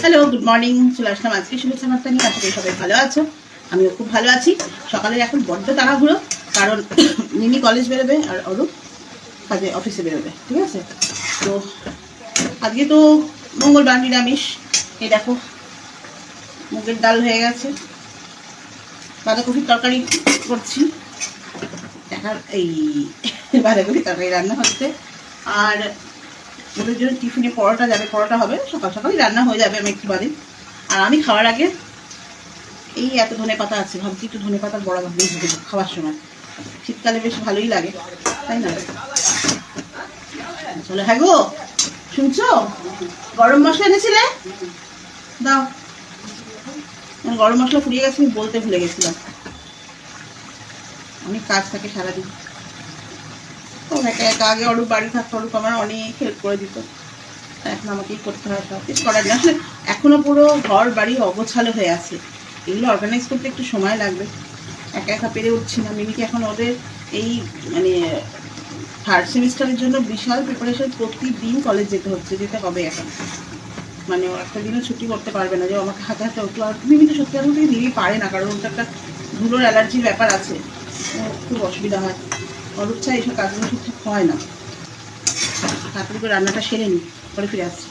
Hello good morning চলে আসলাম আজকে শুভেচ্ছা বার্তা নিয়ে। আশা করি সবাই ভালো আছো। আমিও খুব ভালো আছি। সকালের এখন বড্ড তাড়াহুড়ো, কারণ মিনি কলেজ বেরোবে আর অরূপ কাজে অফিসে বেরোবে, ঠিক আছে? তো আজকে তো মঙ্গলবার নিরামিষ। এই দেখো, মুগের ডাল হয়ে গেছে। বাঁধাকপির তরকারি করছি। দেখার এই বাঁধাকপির তরকারি রান্না হচ্ছে। আর ওদের জন্য টিফিনে পরোটা যাবে, পরোটা হবে, সকাল সকালই রান্না হয়ে যাবে আমি একটু বাদে আর আমি খাওয়ার আগে এই এত ধনে পাতা আছে, ভাবছি একটু ধনে পাতার বড়া দেবো খাওয়ার সময়। শীতকালে বেশ ভালোই লাগে, তাই না? চলো হ্যাঁ গো, শুনছো? গরম মশলা এনেছিলে? দাও। গরম মশলা ফুরিয়ে গেছে, আমি বলতে ভুলে গেছিলাম। অনেক কাজ থাকে সারাদিন। তো একা একা আগে অরূপ বাড়ি থাকতো অরূপ আমার অনেক হেল্প করে দিত। এখন আমাকেই করতে হয়, সব করার আসলে এখনও পুরো ঘর বাড়ি অগোছালো হয়ে আছে। এগুলো অর্গানাইজ করতে একটু সময় লাগবে। একা একা পেরে উঠছি না। মিমিকে এখন ওদের এই মানে থার্ড সেমিস্টারের জন্য বিশাল প্রিপারেশন প্রতিদিন কলেজ যেতে হচ্ছে, যেতে হবে এখন। মানে একটা দিনও ছুটি করতে পারবে না যে আমাকে হাতে হাতে। ওঠো আর মিমি তো সত্যি কথা দিদি পারে না, কারণ ওটা একটা ধুলোর অ্যালার্জির ব্যাপার আছে। খুব অসুবিধা হয়। অরূপ চা এইসব কাজগুলো ঠিকঠাক হয় না। তারপরে রান্নাটা সেরে নিই পরে ফিরে আসছি।